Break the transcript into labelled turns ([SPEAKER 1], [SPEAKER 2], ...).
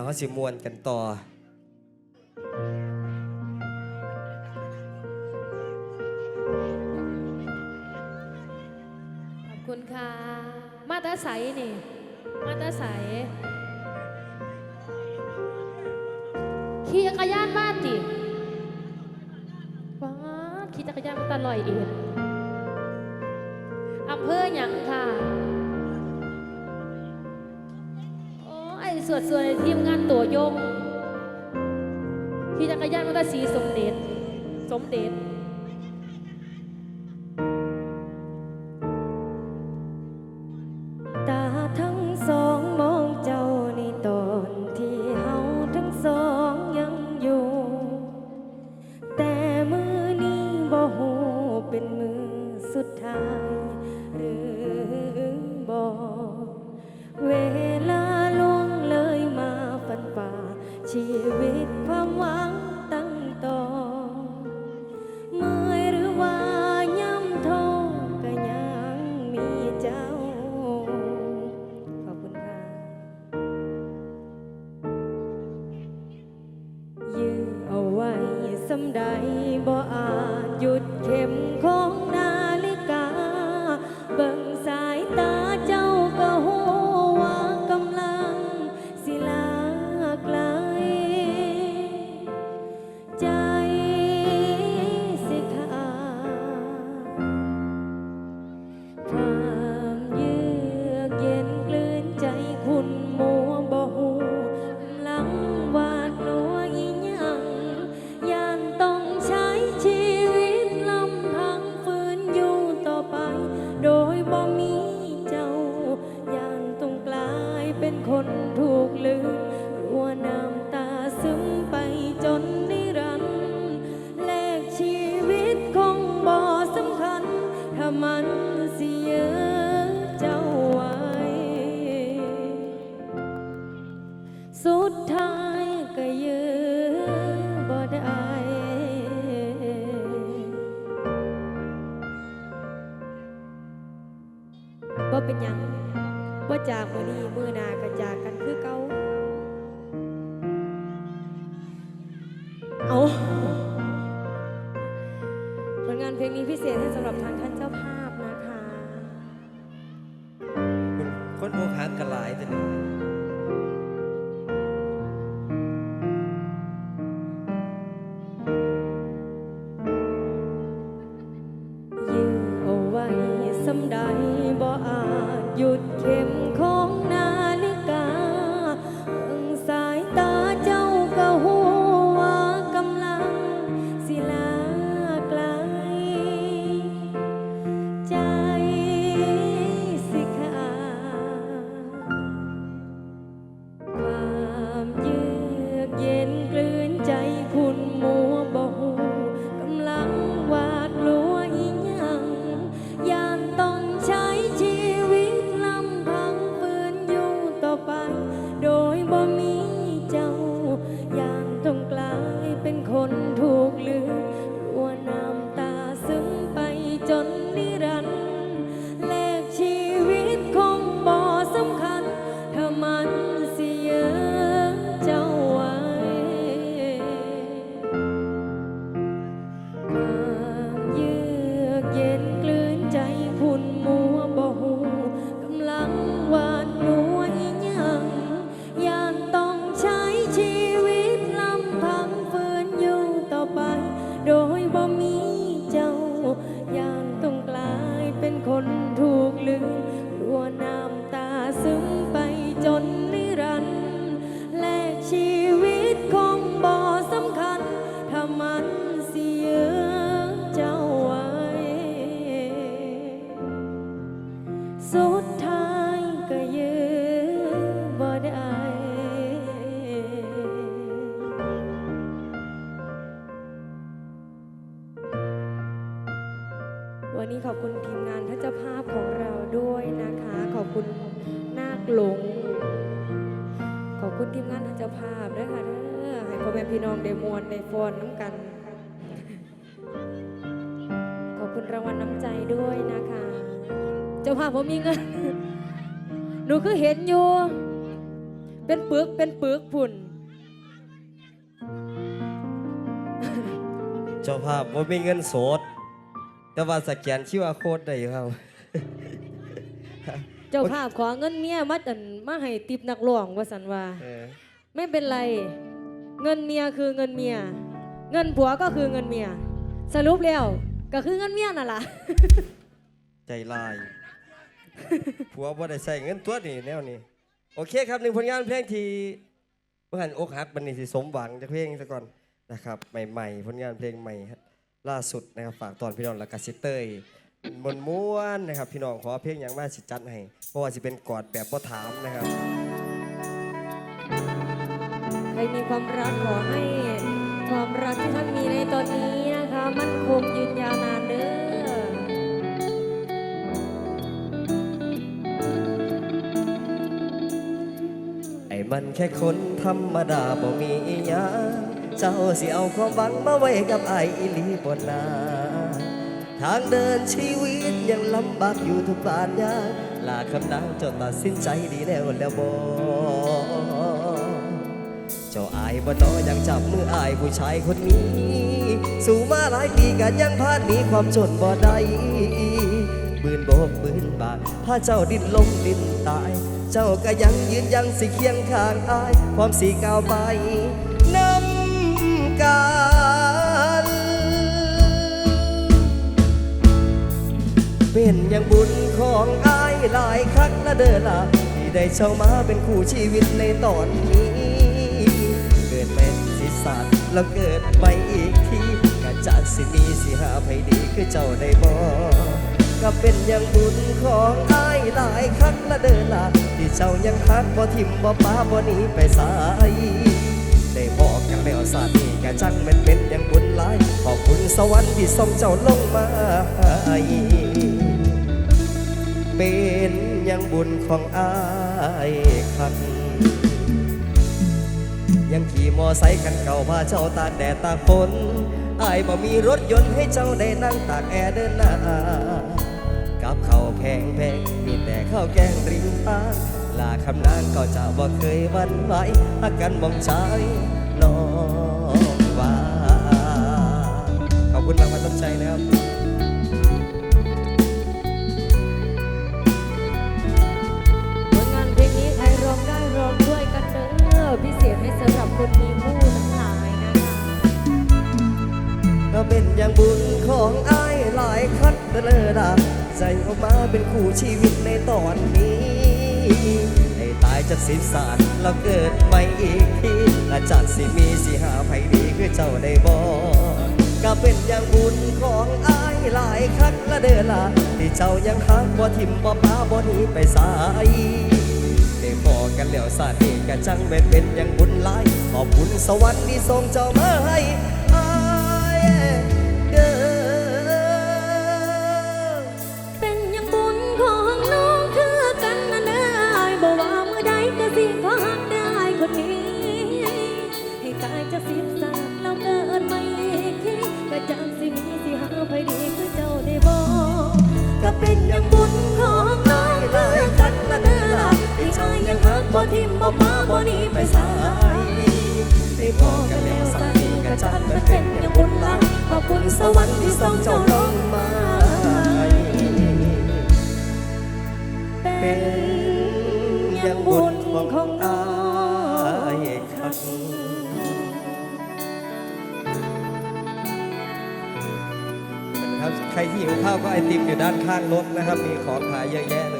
[SPEAKER 1] แล้วเขาสิมวนกันต่อ
[SPEAKER 2] ขอบคุณค่ะ มาตาใสนี่ มาตาใสขี่จักรยานบ้าติว้าขี่จักรยานมาตลอยเอ็ดอำเภอหยัง อ้ไอ้ส่วนส่วนในทีมงานตัวยงขี่จักรยานมาตาสีสมเด็จสมเด็จ
[SPEAKER 3] งานเพลงนี้พิเศษให้สำหรับทางท่านเจ้าภาพนะคะ
[SPEAKER 1] คนอกหักกันหลายแต่นี่
[SPEAKER 3] ยื้อเอาไว้สำใดบ่อา วันนี้ขอบคุณทีมงานท่านเจ้าภาพของเราด้วยนะคะ ขอบคุณนาคหลง ขอบคุณทีมงานท่านเจ้าภาพด้วยค่ะเด้อให้พ่อแม่พี่น้องได้มวลได้ฟอนน้ำกัน ขอบคุณรางวัลน้ำใจด้วยนะคะ เจ้าภาพผมมีเงินหนูคือเห็นอยู่ เป็นปึกเป็นปึกพุ่น
[SPEAKER 1] เจ้าภาพว่ามีเงินสด แต่ว่าสแกนคิวอาโค้ดได้อยู่ครับ
[SPEAKER 3] เจ้าภาพขอเงินเมียมาอันมาให้ติบนักร้องว่าสันว่า
[SPEAKER 1] เออ
[SPEAKER 3] ไม่เป็นไร เงินเมียคือเงินเมีย เงินผัวก็คือเงินเมีย สรุปแล้วก็คือเงินเมียนั่นล่ะ
[SPEAKER 1] ใจลาย ผัวบ่ได้ใส่เงินตัวนี่แนวนี้ โอเคครับหนึ่งผลงานเพลงที่เมื่อหันอกหักบันนี้สิสมหวังจากเพลงซะก่อนนะครับ ใหม่ๆ ผลงานเพลงใหม่ครับ ล่าสุดนะครับฝากตอนพี่น้องและกาซิเตยมวนม้วนๆนะครับ พี่น้องขอเพลงอย่างมากสิจัดให้เพราะว่าสิเป็นกอดแบบบ่ถามนะครับ
[SPEAKER 3] ใครมีความรักขอให้ความรักที่ท่านมีในตอนนี้นะคะ มันคงยืนยาวนานเด้อ
[SPEAKER 1] ไอ้มันแค่คนธรรมดาบ่มีอิหยัง เจ้าสิเอาความหวังมาไว้กับไออีลีบ่นา ทางเดินชีวิตยังลำบากอยู่ทุกบาทยากลาคำนางจ้าตัดสินใจดีแล้วแล้วบ่เจ้าอายบ่น้อยังจับมืออายผู้ชายคนนี้ สู่มาหลายปีกันยังพลาดหนีความจนบ่ได้บืนโบกบืนบากพาเจ้าดิ้นลมดิ้นตาย เจ้าก็ยังยืนยังสิเคียงข้างอาย ความสีก้าวไป กัน เป็นอย่างบุญของอายหลายครั้งละเด้อล่ะที่ได้เช่ามาเป็นคู่ชีวิตในตอนนี้ เกิดเป็นสิสาดแล้วเกิดไปอีกทีก็จะสิมีสิหาไผดีคือเจ้าได้บ่ก็เป็นอย่างบุญของอายหลายครั้งละเด้อละที่เจ้ายังฮักบ่ทิมบ่ป้าบ่หนีไปสาย ได้บอกกันแล้วสาดีก็จังแมันเป็นอย่างบุญหลาย ขอบคุณสวรรค์ที่ส่งเจ้าลงมาให้เป็นอย่างบุญของอายคันยังขี่มอไซค์คันเก่าพาเจ้าตาแดดตาฝนอายบ่มีรถยนต์ให้เจ้าได้นั่งตากแอร์เดินหน้ากับข้าวแพงแพงมีแต่ข้าวแกงริมทาง ลาคำนางก็จะบ่เคยหวันไหวอากันมองใจน้องว่าขอบคุณมากมาต้นใจนะครับ
[SPEAKER 3] ผลงานเพลงนี้ใครร้องได้ร้องด้วยกันเด้อพิเศษให้สำหรับคนมีคู่ทั้งหลายนะคะ
[SPEAKER 1] ก็เป็นอย่างบุญของอายหลายคัดเดลอดาใจออกมาเป็นคู่ชีวิตในตอนนี้ ให้ตายจากสิบสารแล้วเกิดใหม่อีกทีและจากสิมีสิหาไผดีคือเจ้าได้บอกก็เป็นอย่างบุญของอายหลายคัดละเด้อล่ะที่เจ้ายังหักบ่ทิมบ่ป้าบ่หนีไปสายได้พอกันแล้วสาดนี้ก็จังแม่นเป็นอย่างบุญหลายขอบคุณสวรรค์ที่ส่งเจ้ามาให้
[SPEAKER 3] จะสิบสามแล้วเกิดไม่อีกทีก็จังสิมีสิหาไปดีคือเจ้าได้บอกก็เป็นอย่างบุญของน้องคือกันนะเด้อที่ชายยังหักบ่ทิมบ่มาบ่หนีไปสาย
[SPEAKER 1] ได้พอกันแล้วสาดนี้ก็จังแม่นเป็นอย่างบุญลาย
[SPEAKER 3] ขอบคุณสวรรค์ที่ส่งเจ้าลงมา
[SPEAKER 1] เป็
[SPEAKER 3] เป็น
[SPEAKER 1] อ
[SPEAKER 3] ยั
[SPEAKER 1] ย่าง
[SPEAKER 3] บุญขอ
[SPEAKER 1] งอา หิวข้าวก็ไอติมอยู่ด้านข้างรถนะครับ มีของขายเยอะแยะเลย